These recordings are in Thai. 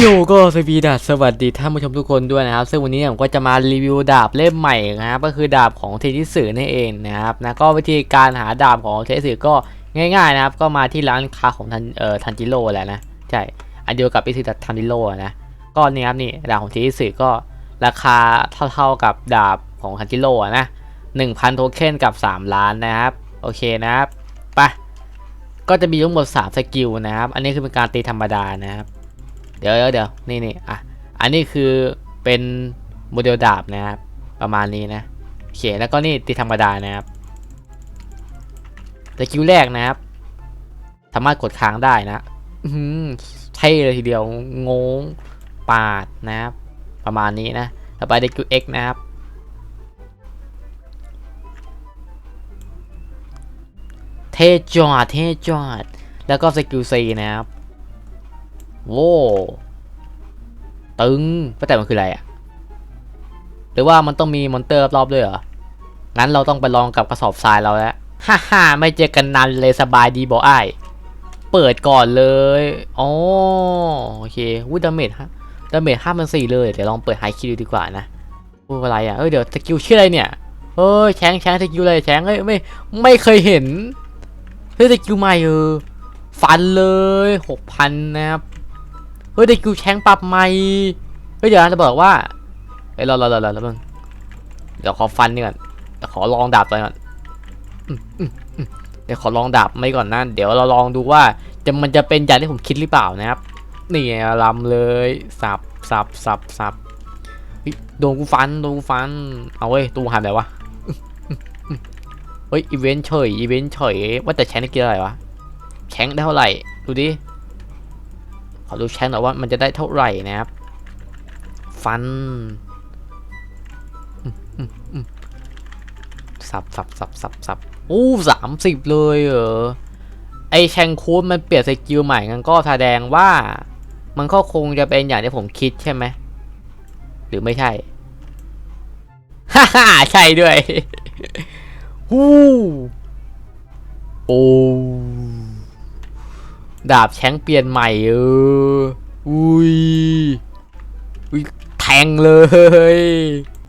โยก็สวีดัสสวัสดีท่านผู้ชมทุกคนด้วยนะครับ ซึ่งวันนี้ผมก็จะมารีวิวดาบเล่มใหม่นะครับก็คือดาบของเทนิสึนั่นเองนะครับนะก็วิธีการหาดาบของเทนิสึก็ง่ายๆนะครับ ก็มาที่ร้านค้าของทันเอ่อทันจิโร่แหละนะใช่อันเดียวกับอิซิดัทันจิโร่นะก็นี่ครับนี่ดาบของเทนิสึก็ราคาเท่าๆกับดาบของทันจิโร่นะ1,000โทเค็นกับ 3 ล้านนะครับโอเคนะครับไปก็จะมีทั้งหมด3สกิลนะครับอันนี้คือเป็นการตีธรรมดานะครับ เดี๋ยวเดี๋ยวนี่นี่อะอันนี้คือเป็นโมเดลดาบนะครับประมาณนี้นะโอเคแล้วก็นี่ตีธรรมดานะครับสกิลแรกนะครับ สามารถกดค้างได้นะอื้อหือเท่เลยทีเดียวงงปาดนะครับ ประมาณนี้นะต่อไปสกิล X นะครับ เทจอดเทจอด แล้วก็สกิล C นะครับ โว้ตึงว่แต่มันคืออะไรอะหรือว่ามันต้องมีมอนเตอร์รอบๆด้วยเหรอ งั้นเราต้องไปลองกับกระสอบทรายเราแล้ว ฮ่าฮ่าไม่เจอกันนานเลยสบายดีบอไอเปิดก่อนเลยอ๋อโอเควุ้ดาเมจฮะดาเมจห้าพันสี่เลย เดี๋ยวลองเปิดไฮคิวดีกว่านะพูดอะไรอะ เอ้ยเดี๋ยวสกิลชื่ออะไรเนี่ยเฮ้ยแชงแชงสกิลอะไรแชงเอ้ยไม่ไม่เคยเห็น เฮ้ยสกิลใหม่เออฟันเลยหกพันนะครับ ฮ้ยได้คิวแชงปรับใหม่เฮ้ยเดี๋ยวนะจะบอกว่าเฮ้ยรอรอรอรอรอเพิ่งเดี๋ยวขอฟันนี่ก่อนเดี๋ยวขอลองดาบไปก่อนเดี๋ยวขอลองดาบไม่ก่อนนะเดี๋ยวเราลองดูว่าจะมันจะเป็นอย่างที่ผมคิดหรือเปล่านะครับนี่ลำเลยสับสับสับสับโดนกูฟันโดนกูฟันเอาเว้ยตูหายไปไหนวะเฮ้ยอีเวนต์เฉยอีเวนต์เฉยว่าแต่แชงได้กี่อะไรวะแชงได้เท่าไหร่ดูดิ ขอดูแชงหน่อยว่ามันจะได้เท่าไหร่นะครับ ฟันสับสับสับสับสับโอ้สามสิบเลยเหรอ ไอแชงคูดมันเปลี่ยนสกิลใหม่งั้นก็แสดงว่า มันก็คงจะเป็นอย่างที่ผมคิดใช่ไหม หรือไม่ใช่ ฮ่าฮ่าใช่ด้วย ฮู้โอ้ ดาบแช้งเปลี่ยนใหม่เอออุ้ยอุ้ยแทงเลย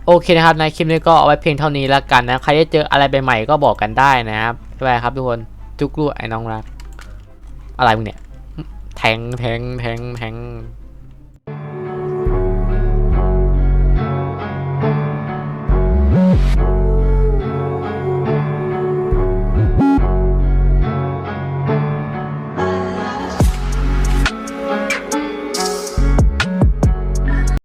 โอเคนะครับในคลิปนี้ก็เอาไว้เพียงเท่านี้แล้วกันนะใครได้เจออะไรใหม่ๆก็บอกกันได้นะครับบ๊ายบายครับทุกคนจุกลูกไอ้น้องรักอะไรมึงเนี่ยแทงแทงแทงแทง